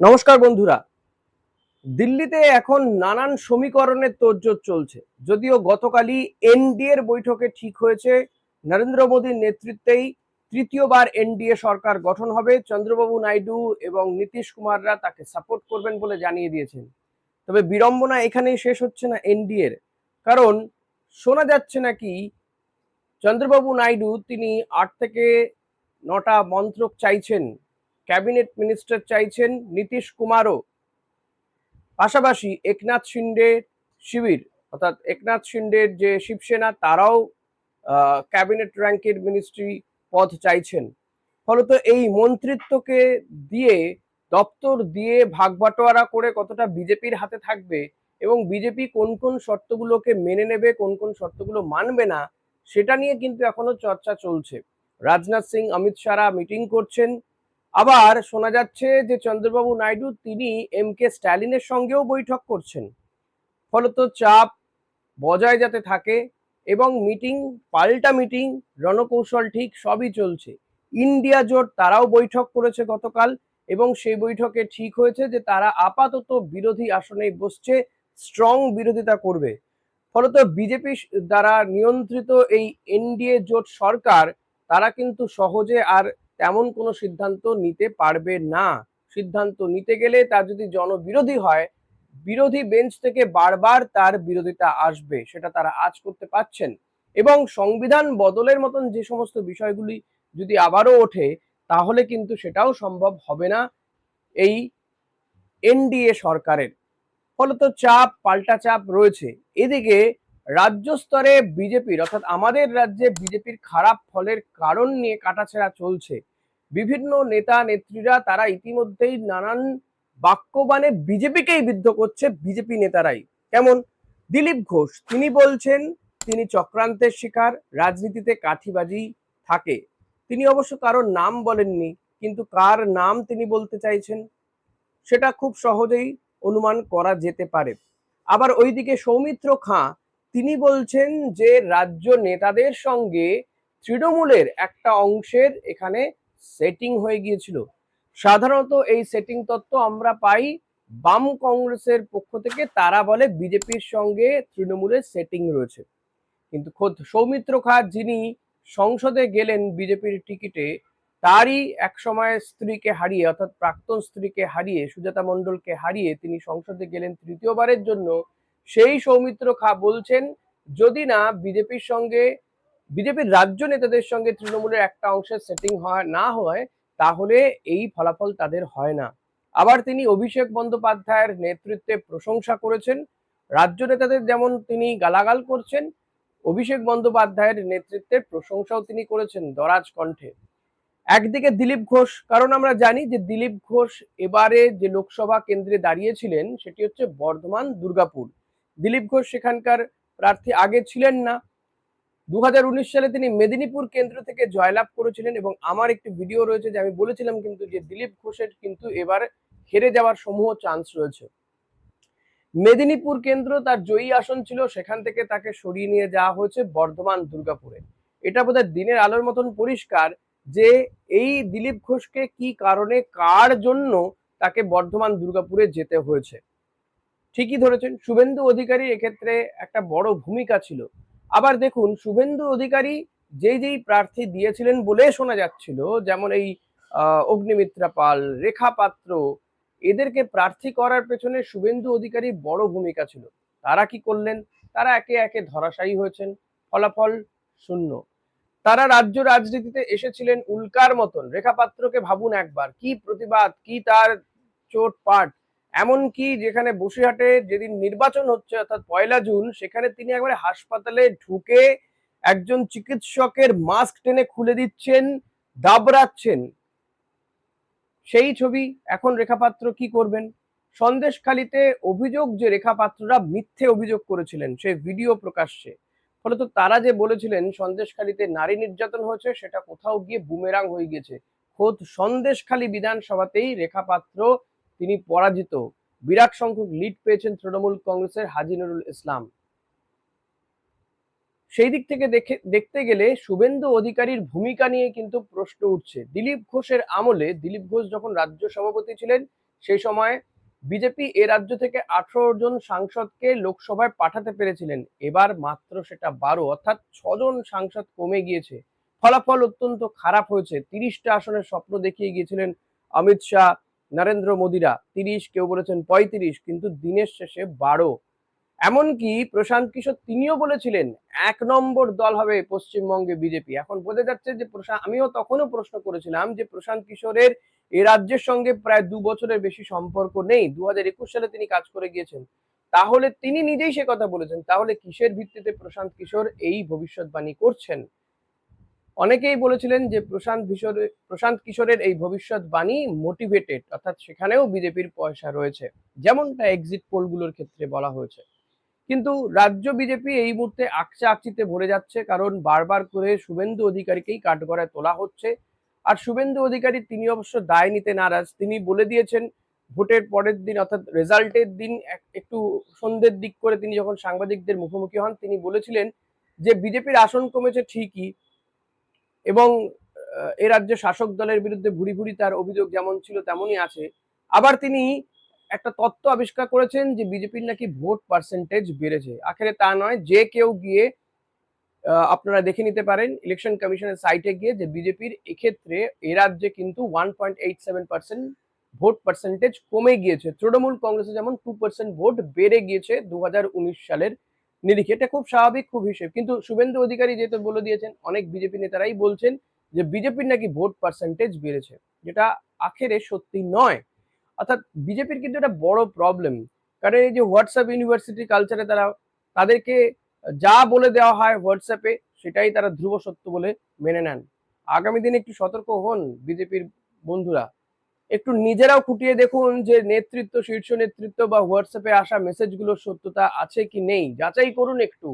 নমস্কার বন্ধুরা। দিল্লিতে এখন নানান সমীকরণের তোড়জোড় চলছে। যদিও গতকালই এনডিএর বৈঠকে ঠিক হয়েছে, নরেন্দ্র মোদীর নেতৃত্বেই তৃতীয়বার এনডিএ সরকার গঠন হবে। চন্দ্রবাবু নাইডু এবং নীতিশ কুমাররা তাকে সাপোর্ট করবেন বলে জানিয়ে দিয়েছেন। তবে বিড়ম্বনা এখানেই শেষ হচ্ছে না এনডিএর কারণ শোনা যাচ্ছে নাকি চন্দ্রবাবু নাইডু তিনি আট থেকে নটা মন্ত্রক চাইছেন ক্যাবিনেট মিনিস্টার চাইছেন নীতিশ কুমারও। পাশাপাশি একনাথ শিন্ডে শিবির, অর্থাৎ একনাথ শিন্ডের যে শিবসেনা, তারাও ক্যাবিনেট র্যাঙ্কের মিনিস্ট্রি পদ চাইছেন। ফলত এই মন্ত্রিত্বকে দিয়ে, দপ্তর দিয়ে ভাগ বাটোয়ারা করে কতটা বিজেপির হাতে থাকবে এবং বিজেপি কোন কোন শর্তগুলোকে মেনে নেবে, কোন কোন শর্তগুলো মানবে না, সেটা নিয়ে কিন্তু এখনও চর্চা চলছে। রাজনাথ সিং, অমিত শাহরা মিটিং করছেন। আবার শোনা যাচ্ছে যে চন্দ্রবাবু নাইডু তিনি এম কে স্ট্যালিনের সঙ্গেও বৈঠক করছেন। ফলত চাপ বজায় যাতে থাকে এবং মিটিং, পাল্টা মিটিং, রণকৌশল ঠিক সবই চলছে। ইন্ডিয়া জোট তারাও বৈঠক করেছে গতকাল এবং সেই বৈঠকে ঠিক হয়েছে যে তারা আপাতত বিরোধী আসনে বসছে, স্ট্রং বিরোধিতা করবে। ফলত বিজেপি দ্বারা নিয়ন্ত্রিত এই এনডিএ জোট সরকার, তারা কিন্তু সহজে আর তেমন কোনো সিদ্ধান্ত নিতে পারবে না। সিদ্ধান্ত নিতে গেলে তার যদি জনবিরোধী হয়, বিরোধী বেঞ্চ থেকে বারবার তার বিরোধিতা আসবে, সেটা তারা আজ করতে পারছেন। এবং সংবিধান বদলের মতন যে সমস্ত বিষয়গুলি যদি আবারও ওঠে, তাহলে কিন্তু সেটাও সম্ভব হবে না এই এনডিএ সরকারের। ফলত চাপ, পাল্টা চাপ রয়েছে। এদিকে রাজ্য স্তরে বিজেপির, অর্থাৎ আমাদের রাজ্যে বিজেপির খারাপ ফলের কারণ নিয়ে কাটাছেড়া চলছে। বিভিন্ন নেতা, নেত্রীরা তারা ইতিমধ্যেই নানান বাক্যবাণে বিজেপিকেই বিদ্ধ করছে বিজেপি নেতারাই। কেমন? দিলীপ ঘোষ, তিনি বলছেন, তিনি চক্রান্তের শিকার, রাজনীতিতে কাঠিবাজি থাকে। তিনি অবশ্য কারোর নাম বলেননি, কিন্তু কার নাম তিনি বলতে চাইছেন, সেটা খুব সহজেই অনুমান করা যেতে পারে। আবার ওইদিকে সৌমিত্র খাঁ তিনি বলছেন যে রাজ্য নেতাদের সঙ্গে তৃণমূলের একটা অংশের এখানে সেটিং হয়ে গিয়েছিল। সাধারণত এই সেটিং তত্ত্ব আমরা পাই বাম কংগ্রেসের পক্ষ থেকে, তারা বলে বিজেপির সঙ্গে তৃণমূলের সেটিং রয়েছে। কিন্তু খোদ সৌমিত্র খা যিনি সংসদে গেলেন বিজেপির টিকিটে তারই এক সময় স্ত্রীকে হারিয়ে, অর্থাৎ প্রাক্তন স্ত্রীকে হারিয়ে, সুজাতা মণ্ডলকে হারিয়ে তিনি সংসদে গেলেন তৃতীয়বারের জন্য সেই সৌমিত্র খা বলছেন, যদি না বিজেপির সঙ্গে, বিজেপির রাজ্য নেতাদের সঙ্গে তৃণমূলের একটা অংশের সেটিং হয়, না হয়, তাহলে এই ফলাফল তাদের হয় না। আবার তিনি অভিষেক বন্দ্যোপাধ্যায়ের নেতৃত্বে প্রশংসা করেছেন। রাজ্য নেতাদের যেমন তিনি গালাগাল করছেন, অভিষেক বন্দ্যোপাধ্যায়ের নেতৃত্বের প্রশংসাও তিনি করেছেন দরাজ কণ্ঠে। একদিকে দিলীপ ঘোষ, কারণ আমরা জানি যে দিলীপ ঘোষ এবারে যে লোকসভা কেন্দ্রে দাঁড়িয়েছিলেন, সেটি হচ্ছে বর্ধমান দুর্গাপুর। দিলীপ ঘোষ সেখানকার প্রার্থী আগে ছিলেন না। দু হাজার উনিশ সালে তিনি মেদিনীপুর কেন্দ্র থেকে জয়লাভ করেছিলেন এবং আমার একটি ভিডিও রয়েছে যে আমি বলেছিলাম কিন্তু যে দিলীপ ঘোষের কিন্তু এবার হেরে যাওয়ার সমূহ চান্স রয়েছে। মেদিনীপুর কেন্দ্র তার জয়ী আসন ছিল, সেখান থেকে তাকে সরিয়ে নিয়ে যাওয়া হয়েছে বর্ধমান দুর্গাপুরে। এটা বোধহয় দিনের আলোর মতন পরিষ্কার যে এই দিলীপ ঘোষকে কি কারণে, কার জন্য তাকে বর্ধমান দুর্গাপুরে যেতে হয়েছে। ঠিকই ধরেছেন, শুভেন্দু অধিকারী এক্ষেত্রে একটা বড় ভূমিকা ছিল। আবার দেখুন, শুভেন্দু অধিকারী যেই যেই প্রার্থী দিয়েছিলেন বলে শোনা যাচ্ছিল, যেমন এই অগ্নিমিত্রা পাল, রেখা পাত্র, এদেরকে প্রার্থী করার পেছনে শুভেন্দু অধিকারী বড় ভূমিকা ছিল। তারা কি করলেন? তারা একে একে ধরাশায়ী হয়েছেন, ফলাফল শূন্য। তারা রাজ্য রাজনীতিতে এসেছিলেন উল্কার মতন। রেখা পাত্রকে ভাবুন একবার, কি প্রতিবাদ, কি তার চোট পাট এমনকি যেখানে বসিরহাটে যেদিন নির্বাচন হচ্ছে, অর্থাৎ পয়লা জুন, সেখানে তিনি একবারে হাসপাতালে ঢুকে একজন চিকিৎসকের মাস্ক টেনে খুলে দিচ্ছেন, দাবড়াচ্ছেন। সেই ছবি এখন রেখাপাত্র কি করবেন? সন্দেশখালিতে অভিযোগ যে রেখাপাত্ররা মিথ্যে অভিযোগ করেছিলেন, সে ভিডিও প্রকাশ্যে। ফলত তারা যে বলেছিলেন, সন্দেশখালিতে নারী নির্যাতন হয়েছে, সেটা কোথাও গিয়ে বুমেরাং হয়ে গেছে খোদ সন্দেশখালী বিধানসভাতেই রেখাপাত্র তিনি পরাজিত। বিরাট সংখ্যক লিড পেয়েছেন তৃণমূল কংগ্রেসের হাজি নুরুল ইসলাম। সেই দিক থেকে দেখে, দেখতে গেলে শুভেন্দু অধিকারীর ভূমিকা নিয়ে কিন্তু প্রশ্ন উঠছে। দিলীপ ঘোষের আমলে দিলীপ ঘোষ যখন রাজ্য সভাপতি ছিলেন, সেই সময় বিজেপি এ রাজ্য থেকে আঠারো জন সাংসদকে লোকসভায় পাঠাতে পেরেছিলেন। এবার মাত্র সেটা বারো, অর্থাৎ ছজন সাংসদ কমে গিয়েছে। ফলাফল অত্যন্ত খারাপ হয়েছে। তিরিশটা আসনের স্বপ্ন দেখিয়ে গিয়েছিলেন অমিত শাহ। নরেন্দ্র মোদিরা তিরিশ, কেউ বলেছেন পঁয়ত্রিশ, কিন্তু দিনের শেষে বারো। এমনকি প্রশান্ত কিশোর তিনিও বলেছিলেন, এক নম্বর দল হবে পশ্চিমবঙ্গে বিজেপি। এখন বোঝা যাচ্ছে যে প্রশান্ত আমিও তখনও প্রশ্ন করেছিলাম যে প্রশান্ত কিশোরের এ রাজ্যের সঙ্গে প্রায় দু বছরের বেশি সম্পর্ক নেই দু হাজার একুশ সালে তিনি কাজ করে গিয়েছেন। তাহলে তিনি নিজেই সে কথা বলেছেন, তাহলে কিসের ভিত্তিতে প্রশান্ত কিশোর এই ভবিষ্যৎবাণী করছেন? অনেকেই বলেছিলেন যে প্রশান্ত কিশোর প্রশান্ত কিশোরের এই ভবিষ্যৎবাণী মোটিভেটেড অর্থাৎ সেখানেও বিজেপির পয়সা রয়েছে, যেমনটা এক্সিট পোলগুলোর ক্ষেত্রে বলা হয়েছে। কিন্তু রাজ্য বিজেপি এই মুহূর্তে আকচা আকচিতে ভরে যাচ্ছে, কারণ বারবার করে শুভেন্দু অধিকারীকেই কাঠগড়ায় তোলা হচ্ছে। আর শুভেন্দু অধিকারী তিনি অবশ্য দায় নিতে নারাজ। তিনি বলে দিয়েছেন, ভোটের পরের দিন, অর্থাৎ রেজাল্টের দিন, এক- একটু সন্ধ্যের দিক করে তিনি যখন সাংবাদিকদের মুখোমুখি হন, তিনি বলেছিলেন যে বিজেপির আসন কমেছে ঠিকই এবং এ রাজ্যে শাসক দলের বিরুদ্ধে ভুরি ভুরি তার অভিযোগ যেমন ছিল তেমনই আছে। আবার তিনি একটা তত্ত্ব আবিষ্কার করেছেন যে বিজেপির নাকি ভোট পার্সেন্টেজ বেড়েছে। আখেরে তা নয়, যে কেউ গিয়ে আপনারা দেখে নিতে পারেন ইলেকশন কমিশনের সাইটে গিয়ে যে বিজেপির এক্ষেত্রে এ রাজ্যে কিন্তু one point eight seven percent vote percentage কমে গিয়েছে। তৃণমূল কংগ্রেসে যেমন টু পার্সেন্ট ভোট বেড়ে গিয়েছে দু হাজার উনিশ সালের নিরিখে, এটা খুব স্বাভাবিক, খুব হিসেব। কিন্তু শুভেন্দু অধিকারী যেহেতু বলে দিয়েছেন, অনেক বিজেপি নেতারাই বলছেন যে বিজেপির নাকি ভোট পার্সেন্টেজ বেড়েছে, যেটা আখেরে সত্যি নয়। অর্থাৎ বিজেপির কিন্তু একটা বড় প্রবলেম কারণ এই যে হোয়াটসঅ্যাপ ইউনিভার্সিটি কালচারে তারা তাদেরকে যা বলে দেওয়া হয় হোয়াটসঅ্যাপে সেটাই তারা ধ্রুব সত্য বলে মেনে নেন। আগামী দিনে একটু সতর্ক হন বিজেপির বন্ধুরা। একটু নিজেরাও খুঁটিয়ে দেখুন যে নেতৃত্ব, শীর্ষ নেতৃত্ব বা হোয়াটসঅ্যাপে আসা মেসেজগুলোর সত্যতা আছে কি নেই। যাচাই করুন একটু।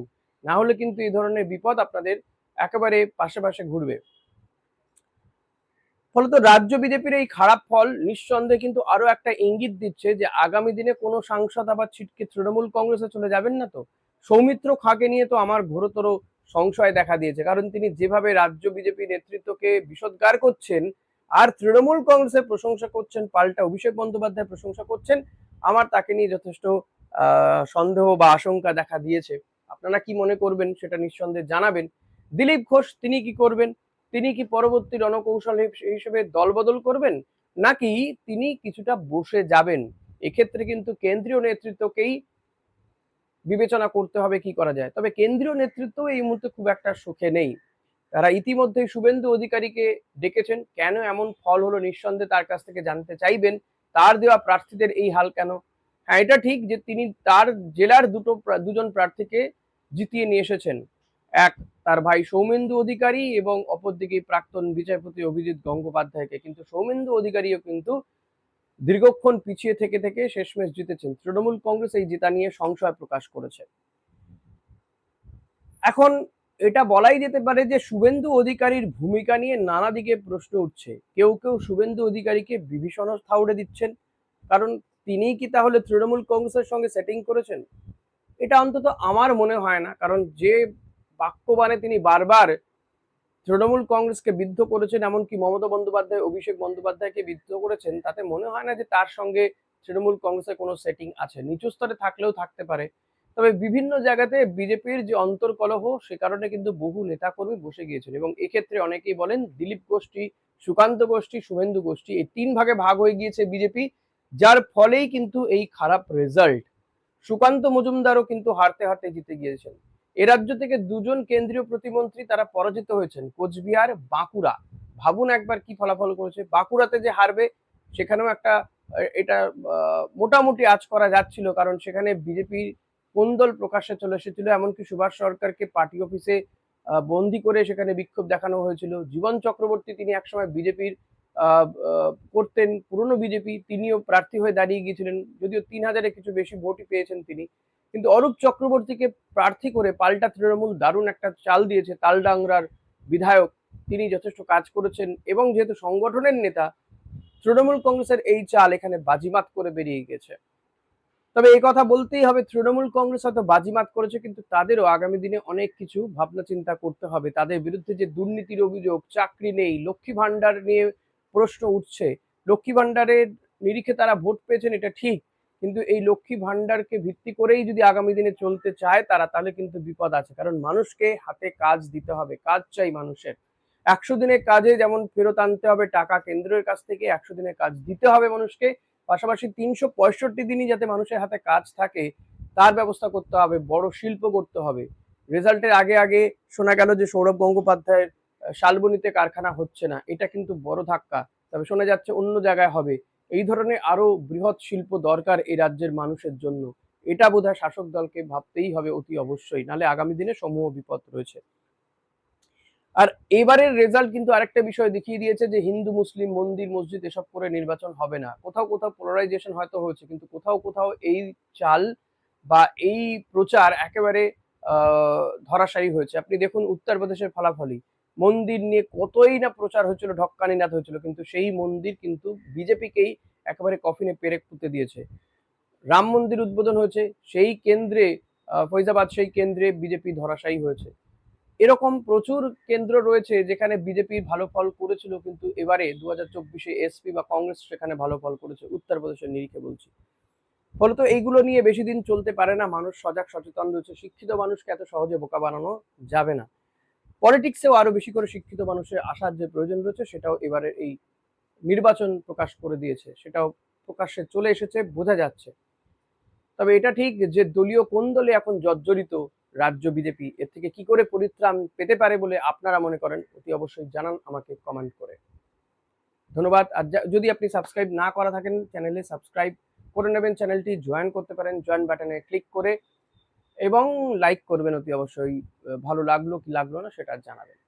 না হলে কিন্তু এই ধরনের বিপদ আপনাদের একেবারে পাশে পাশে ঘুরবে। ফলত রাজ্য বিজেপির এই খারাপ ফল নিঃসন্দেহে কিন্তু আরও একটা ইঙ্গিত দিচ্ছে যে আগামী দিনে কোনো সাংসদ আবার ছিটকে তৃণমূল কংগ্রেসে চলে যাবেন না তো? সৌমিত্র খাকে নিয়ে তো আমার ঘোরতর সংশয় দেখা দিয়েছে। কারণ তিনি যেভাবে রাজ্য বিজেপি নেতৃত্বকে বিষদগার করছেন আর তৃণমূল কংগ্রেসের প্রশংসা করছেন পাল্টা অভিষেক বন্দ্যোপাধ্যায় প্রশংসা করছেন। আমার তাকে নিয়ে যথেষ্ট সন্দেহ বা আশঙ্কা দেখা দিয়েছে। আপনারা কি মনে করবেন সেটা নিঃসন্দেহে জানাবেন। দিলীপ ঘোষ, তিনি কি করবেন? তিনি কি পরবর্তী রণকৌশল হিস- হিসেবে দলবদল করবেন? নাকি তিনি কিছুটা বসে যাবেন? এক্ষেত্রে কিন্তু কেন্দ্রীয় নেতৃত্বকেই বিবেচনা করতে হবে কি করা যায়। তবে কেন্দ্রীয় নেতৃত্ব এই মুহূর্তে খুব একটা সুখে নেই। তারা ইতিমধ্যেই শুভেন্দু অধিকারীকে ডেকেছেন, কেন এমন ফল হলো নিঃসন্দেহে তার কাছ থেকে জানতে চাইবেন? তার দেওয়া প্রার্থীদের এই হাল কেন? হ্যাঁ এটা ঠিক যে তিনি তার জেলার দুটো দুজন প্রার্থীকে জিতিয়ে নিয়ে এসেছেন। এক, তার ভাই সৌমেন্দু অধিকারী এবং অপরদিকে প্রাক্তন বিচারপতি অভিজিৎ গঙ্গোপাধ্যায়কে। কিন্তু সৌমেন্দু অধিকারীও কিন্তু দীর্ঘক্ষণ পিছিয়ে থেকে থেকে শেষমেশ জিতেছেন। তৃণমূল কংগ্রেস এই জেতা নিয়ে সংশয় প্রকাশ করেছে। এখন এটা বলাই যেতে পারে যে শুভেন্দু অধিকারীর ভূমিকা নিয়ে নানা দিকে প্রশ্ন উঠছে। কেউ কেউ শুভেন্দু অধিকারীকে বিভীষণ থাউড়ে দিচ্ছেন। কারণ তিনিই কি তাহলে তৃণমূল কংগ্রেসের সঙ্গে সেটিং করেছেন? এটা অন্তত আমার মনে হয় না। কারণ যে বাক্যবাণে তিনি বারবার তৃণমূল কংগ্রেসকে বিদ্ধ করেছেন, এমনকি মমতা বন্দ্যোপাধ্যায়, অভিষেক বন্দ্যোপাধ্যায়কে বিদ্ধ করেছেন, তাতে মনে হয় না যে তার সঙ্গে তৃণমূল কংগ্রেসের কোনো সেটিং আছে। নিচু স্তরে থাকলেও থাকতে পারে। তবে বিভিন্ন জায়গাতে বিজেপির যে অন্তর্কলহ, সে কারণে কিন্তু বহু নেতাকর্মী বসে গিয়েছেন এবং এক্ষেত্রে অনেকেই বলেন দিলীপ গোষ্ঠী, সুকান্ত গোষ্ঠী, শুভেন্দু গোষ্ঠী, এই তিন ভাগে ভাগ হয়ে গিয়েছে বিজেপি, যার ফলেই কিন্তু এই খারাপ রেজাল্ট সুকান্ত মজুমদারও কিন্তু হারতে হারতে জিতে গিয়েছেন। এ রাজ্য থেকে দুজন কেন্দ্রীয় প্রতিমন্ত্রী তারা পরাজিত হয়েছেন, কোচবিহার, বাঁকুড়া। ভাবুন একবার কি ফলাফল করেছে। বাঁকুড়াতে যে হারবে, সেখানেও একটা এটা মোটামুটি আজ করা যাচ্ছিল, কারণ সেখানে বিজেপির কোন্দল প্রকাশ্যে চলে এসেছিল। এমনকি সুভাষ সরকারকে পার্টি অফিসে বন্দি করে সেখানে বিক্ষোভ দেখানো হয়েছিল। জীবন চক্রবর্তী তিনি একসময় বিজেপির করতেন। পুরনো বিজেপি তিনিও প্রার্থী হয়ে দাঁড়িয়ে গিয়েছিলেন। যদিও তিন হাজারে কিছু বেশি ভোটই পেয়েছেন তিনি। কিন্তু অরূপ চক্রবর্তীকে প্রার্থী করে পাল্টা তৃণমূল দারুণ একটা চাল দিয়েছে তালডাংরার বিধায়ক। তিনি যথেষ্ট কাজ করেছেন এবং যেহেতু সংগঠনের নেতা, তৃণমূল কংগ্রেসের এই চাল এখানে বাজিমাত করে বেরিয়ে গেছে। তবে এই কথা বলতেই হবে, তৃণমূল কংগ্রেস হয়তো বাজিমাত করেছে, কিন্তু তাদেরও আগামী দিনে অনেক কিছু ভাবনা চিন্তা করতে হবে। তাদের বিরুদ্ধে যে দুর্নীতির অভিযোগ, চাকরি নেই, লক্ষ্মী ভান্ডার নিয়ে প্রশ্ন উঠছে, লক্ষ্মী ভান্ডারের নিরিখে তারা ভোট পেয়েছেন, এটা ঠিক, কিন্তু এই লক্ষ্মী ভান্ডারকে ভিত্তি করেই যদি আগামী দিনে চলতে চায় তারা, তাহলে কিন্তু বিপদ আছে, কারণ মানুষকে হাতে কাজ দিতে হবে, কাজ চাই মানুষের। একশো দিনের কাজে যেমন ফেরত আনতে হবে, টাকা কেন্দ্রের কাছ থেকে একশো দিনের কাজ দিতে হবে মানুষকে পাশাপাশি তিনশো পঁয়ষট্টি দিনই যাতে মানুষের হাতে কাজ থাকে, তার ব্যবস্থা করতে হবে, বড় শিল্প করতে হবে। রেজাল্টের আগে আগে শোনা গেল যে সৌরভ গঙ্গোপাধ্যায়ের শালবনিতে কারখানা হচ্ছে না, এটা কিন্তু বড় ধাক্কা। তবে শোনা যাচ্ছে অন্য জায়গায় হবে। এই ধরনের আরও বৃহৎ শিল্প দরকার এই রাজ্যের মানুষের জন্য। এটা বোধহয় শাসক দলকে ভাবতেই হবে অতি অবশ্যই নালে আগামী দিনে সমূহ বিপদ রয়েছে। আর এবারের রেজাল্ট কিন্তু আরেকটা বিষয় দেখিয়ে দিয়েছে যে হিন্দু, মুসলিম, মন্দির, মসজিদ এসব করে নির্বাচন হবে না। কোথাও কোথাও পোলারাইজেশন হয়তো হয়েছে, কিন্তু কোথাও কোথাও এই চাল বা এই প্রচার একেবারে ধরাশায়ী হয়েছে। আপনি দেখুন উত্তরপ্রদেশের ফলাফলই। মন্দির নিয়ে কতই না প্রচার হয়েছিল ঢক্কানি নাথ হয়েছিল, কিন্তু সেই মন্দির কিন্তু বিজেপিকেই একেবারে কফিনে পেরেক পুঁতে দিয়েছে। রাম মন্দির উদ্বোধন হয়েছে, সেই কেন্দ্রে ফৈজাবাদ সেই কেন্দ্রে বিজেপি ধরাশায়ী হয়েছে। এরকম প্রচুর কেন্দ্র রয়েছে যেখানে বিজেপি ভালো ফল করেছিল, কিন্তু এবারে দু হাজার চব্বিশে এসপি বা কংগ্রেস সেখানে ভালো ফল করেছে, উত্তরপ্রদেশের নিরিখে বলছি। ফলত এইগুলো নিয়ে বেশি দিন চলতে পারে না, মানুষ সজাগ সচেতন রয়েছে, শিক্ষিত মানুষকে এত সহজে বোকা বানানো যাবে না। পলিটিক্সেও আরও বেশি করে শিক্ষিত মানুষের আসার যে প্রয়োজন রয়েছে, সেটাও এবারে এই নির্বাচন প্রকাশ করে দিয়েছে, সেটাও প্রকাশ্যে চলে এসেছে, বোঝা যাচ্ছে। তবে এটা ঠিক যে দলীয় কোন দলে এখন জর্জরিত রাজ্য বিজেপি এর থেকে কি করে পরিত্রাণ পেতে পারে বলে আপনারা মনে করেন, অতি অবশ্যই জানান, আমাকে কমেন্ট করে। ধন্যবাদ। আর যদি আপনি সাবস্ক্রাইব না করা থাকেন চ্যানেলে সাবস্ক্রাইব করে নেবেন চ্যানেলটি জয়েন করতে পারেন জয়েন বাটনে ক্লিক করে এবং লাইক করবেন অতি অবশ্যই। ভালো লাগল কি লাগল না সেটা জানাবেন।